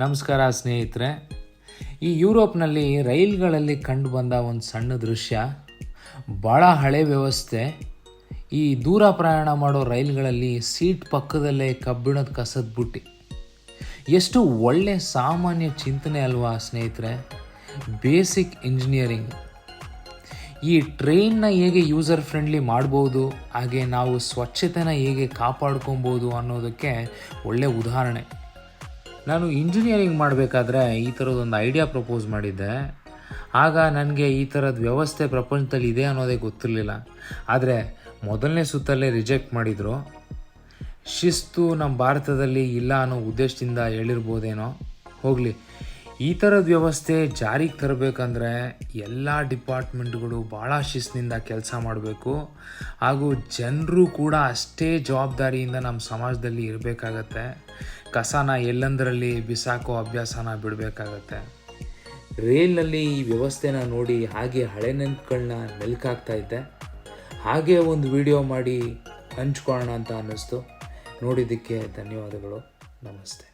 ನಮಸ್ಕಾರ ಸ್ನೇಹಿತರೆ. ಈ ಯುರೋಪ್ನಲ್ಲಿ ರೈಲ್ಗಳಲ್ಲಿ ಕಂಡುಬಂದ ಒಂದು ಸಣ್ಣ ದೃಶ್ಯ ಭಾಳ ಹಳೆ ವ್ಯವಸ್ಥೆ. ಈ ದೂರ ಪ್ರಯಾಣ ಮಾಡೋ ರೈಲ್ಗಳಲ್ಲಿ ಸೀಟ್ ಪಕ್ಕದಲ್ಲೇ ಕಬ್ಬಿಣದ ಕಸದ ಬುಟ್ಟಿ. ಎಷ್ಟು ಒಳ್ಳೆ ಸಾಮಾನ್ಯ ಚಿಂತನೆ ಅಲ್ವಾ ಸ್ನೇಹಿತರೆ, ಬೇಸಿಕ್ ಇಂಜಿನಿಯರಿಂಗ್. ಈ ಟ್ರೈನ್ನ ಹೇಗೆ ಯೂಸರ್ ಫ್ರೆಂಡ್ಲಿ ಮಾಡ್ಬೋದು, ಹಾಗೆ ನಾವು ಸ್ವಚ್ಛತೆನ ಹೇಗೆ ಕಾಪಾಡ್ಕೊಬೋದು ಅನ್ನೋದಕ್ಕೆ ಒಳ್ಳೆ ಉದಾಹರಣೆ. ನಾನು ಇಂಜಿನಿಯರಿಂಗ್ ಮಾಡಬೇಕಾದ್ರೆ ಈ ಥರದೊಂದು ಐಡಿಯಾ ಪ್ರಪೋಸ್ ಮಾಡಿದ್ದೆ. ಆಗ ನನಗೆ ಈ ಥರದ ವ್ಯವಸ್ಥೆ ಪ್ರಪಂಚದಲ್ಲಿ ಇದೆ ಅನ್ನೋದೇ ಗೊತ್ತಿರಲಿಲ್ಲ. ಆದರೆ ಮೊದಲನೇ ಸುತ್ತಲ್ಲೇ ರಿಜೆಕ್ಟ್ ಮಾಡಿದರು. ಶಿಸ್ತು ನಮ್ಮ ಭಾರತದಲ್ಲಿ ಇಲ್ಲ ಅನ್ನೋ ಉದ್ದೇಶದಿಂದ ಹೇಳಿರ್ಬೋದೇನೋ. ಹೋಗಲಿ. ಈ ಥರದ ವ್ಯವಸ್ಥೆ ಜಾರಿಗೆ ತರಬೇಕಂದ್ರೆ ಎಲ್ಲ ಡಿಪಾರ್ಟ್ಮೆಂಟ್ಗಳು ಭಾಳ ಶಿಸ್ತಿನಿಂದ ಕೆಲಸ ಮಾಡಬೇಕು. ಹಾಗೂ ಜನರು ಕೂಡ ಅಷ್ಟೇ ಜವಾಬ್ದಾರಿಯಿಂದ ನಮ್ಮ ಸಮಾಜದಲ್ಲಿ ಇರಬೇಕಾಗತ್ತೆ. ಕಸನ ಎಲ್ಲಂದರಲ್ಲಿ ಬಿಸಾಕೋ ಅಭ್ಯಾಸನ ಬಿಡಬೇಕಾಗತ್ತೆ. ರೈಲ್ನಲ್ಲಿ ಈ ವ್ಯವಸ್ಥೆನ ನೋಡಿ ಹಾಗೆ ಹಳೆ ನೆನಪುಗಳನ್ನ ಮೆಲ್ಕಾಗ್ತಾ ಇದ್ದೆ. ಹಾಗೆ ಒಂದು ವಿಡಿಯೋ ಮಾಡಿ ಹಂಚ್ಕೊಳ್ಳೋಣ ಅಂತ ಅನ್ನಿಸ್ತು. ನೋಡಿದ್ದಕ್ಕೆ ಧನ್ಯವಾದಗಳು. ನಮಸ್ತೆ.